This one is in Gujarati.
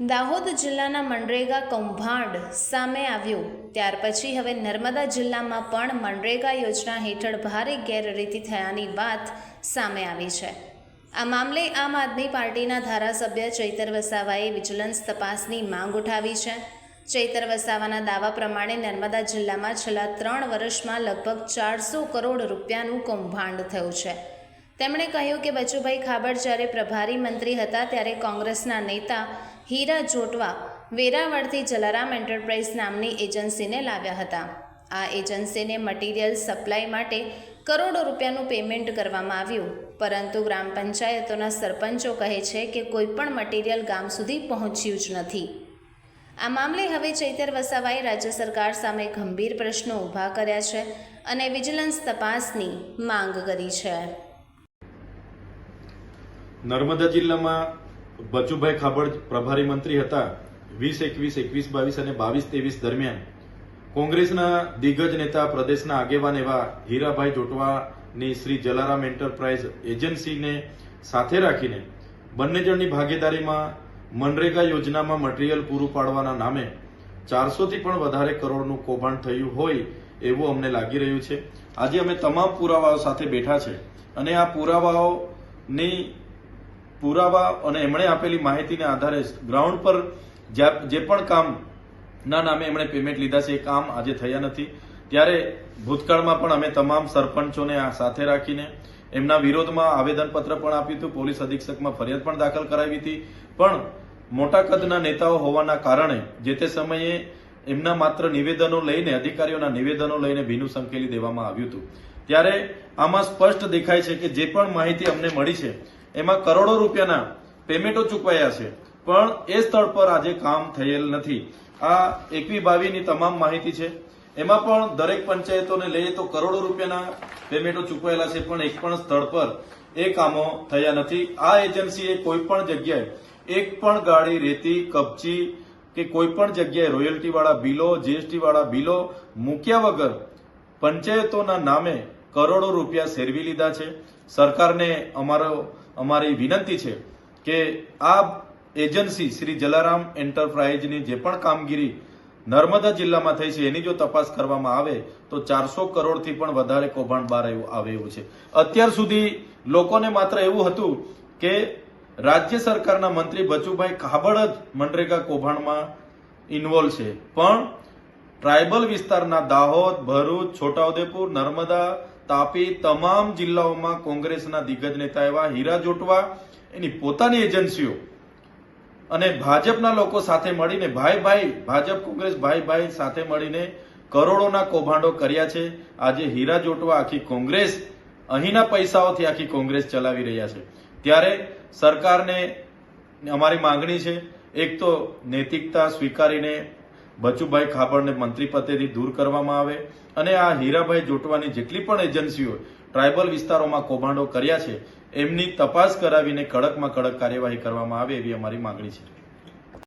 દાહોદ જિલ્લાના મનરેગા કૌભાંડ સામે આવ્યું. ત્યાર પછી હવે નર્મદા જિલ્લામાં પણ મનરેગા યોજના હેઠળ ભારે ગેરરીતિ થયાની વાત સામે આવી છે. આ મામલે આમ આદમી પાર્ટીના ધારાસભ્ય ચૈતર વસાવાએ વિજિલન્સ તપાસની માંગ ઉઠાવી છે. ચૈતર વસાવાના દાવા પ્રમાણે નર્મદા જિલ્લામાં છેલ્લા ત્રણ વર્ષમાં લગભગ ચારસો કરોડ રૂપિયાનું કૌભાંડ થયું છે. તેમણે કહ્યું કે બચુભાઈ ખાબડ જ્યારે પ્રભારી મંત્રી હતા ત્યારે કોંગ્રેસના નેતા હીરા જોટવા વેરાવળથી જલારામ એન્ટરપ્રાઇઝ નામની એજન્સીને લાવ્યા હતા. આ એજન્સીને મટીરિયલ સપ્લાય માટે કરોડો રૂપિયાનું પેમેન્ટ કરવામાં આવ્યું. પરંતુ ગ્રામ પંચાયતોના સરપંચો કહે છે કે કોઈ પણ મટીરિયલ ગામ સુધી પહોંચ્યું જ નથી. આ મામલે હવે ચૈતર વસાવાએ રાજ્ય સરકાર સામે ગંભીર પ્રશ્નો ઊભા કર્યા છે અને વિજિલન્સ તપાસની માંગ કરી છે. નર્મદા જિલ્લામાં બચુભાઈ ખાબડ પ્રભારી મંત્રી હતા વીસ એકવીસ એકવીસ બાવીસ અને બાવીસ ત્રેવીસ દરમિયાન. કોંગ્રેસના દિગ્ગજ નેતા, પ્રદેશના આગેવાન એવા હીરાભાઈ જોટવાની શ્રી જલારામ એન્ટરપ્રાઇઝ એજન્સીને સાથે રાખીને બંને જણની ભાગીદારીમાં મનરેગા યોજનામાં મટીરીયલ પૂરું પાડવાના નામે ચારસોથી પણ વધારે કરોડનું કૌભાંડ થયું હોય એવું અમને લાગી રહ્યું છે. આજે અમે તમામ પુરાવાઓ સાથે બેઠા છે અને આ પુરાવાઓની પુરાવા અને એમણે આપેલી માહિતીના આધારે ગ્રાઉન્ડ પર જે પણ કામ ના નામે એમણે પેમેન્ટ લીધા છે, એ કામ આજે થયા નથી. ત્યારે ભૂતકાળમાં પણ અમે તમામ સરપંચોને આ સાથે રાખીને એમના વિરોધમાં આવેદનપત્ર પણ આપ્યું હતું. પોલીસ અધિક્ષકમાં ફરિયાદ પણ દાખલ કરાવી હતી. પણ મોટા કદના નેતાઓ હોવાના કારણે જે તે સમયે એમના માત્ર નિવેદનો લઈને, અધિકારીઓના નિવેદનો લઈને ભીનું સંકેલી દેવામાં આવ્યું હતું. ત્યારે આમાં સ્પષ્ટ દેખાય છે કે જે પણ માહિતી અમને મળી છે એમાં કરોડો રૂપિયાના પેમેન્ટો ચૂકવાયા છે. પણ એ સ્થળ પર આજે કામ થયેલ નથી. આ એકવી બાવીની તમામ માહિતી છે. એમાં પણ દરેક પંચાયતોને લઈએ તો કરોડો રૂપિયાના પેમેન્ટો ચૂકવાયેલા છે, પણ એક પણ સ્થળ પર એ કામો થયા નથી. આ એજન્સીએ કોઈ પણ જગ્યાએ એક પણ ગાડી રેતી, કપચી કે કોઈ પણ જગ્યાએ રોયલ્ટીવાળા બિલો, જીએસટીવાળા બિલો મૂક્યા વગર પંચાયતોના નામે કરોડો રૂપિયા સેરવી લીધા છે. સરકારને અમારો અમારી વિનંતી છે કે આ એજન્સી શ્રી જલારામ એન્ટરપ્રાઇઝની જે પણ કામગીરી નર્મદા જિલ્લામાં થઈ છે, એની જો તપાસ કરવામાં આવે, તો ચારસો કરોડથી પણ વધારે કૌભાંડ બહાર આવે એવું છે. અત્યાર સુધી લોકોને માત્ર એવું હતું કે રાજ્ય સરકારના મંત્રી બચુભાઈ કાબડ જ મનરેગા કૌભાંડમાં ઇન્વોલ્વ છે. પણ ટ્રાયબલ વિસ્તારના દાહોદ, ભરૂચ, છોટાઉદેપુર, નર્મદા તાપી તમામ જિલ્લાઓમાં કોંગ્રેસના દિગ્ગજ નેતા એવા હીરા જોટવા, એની પોતાની એજન્સીઓ અને ભાજપના લોકો સાથે મળીને ભાઈ ભાઈ, ભાજપ કોંગ્રેસ ભાઈ ભાઈ સાથે મળીને કરોડોના કૌભાંડો કર્યા છે. આજે હીરા જોટવા આખી કોંગ્રેસ, અહીંના પૈસાઓથી આખી કોંગ્રેસ ચલાવી રહ્યા છે. ત્યારે સરકારને અમારી માંગણી છે, એક તો નૈતિકતા સ્વીકારીને બચુભાઈ ખાબડને મંત્રી પદેથી દૂર કરવામાં આવે અને આ હીરાભાઈ જોટવાની જેટલી પણ એજન્સીઓ ટ્રાયબલ વિસ્તારોમાં કૌભાંડો કર્યા છે, એમની તપાસ કરાવીને કડકમાં કડક કાર્યવાહી કરવામાં આવે એવી અમારી માંગણી છે.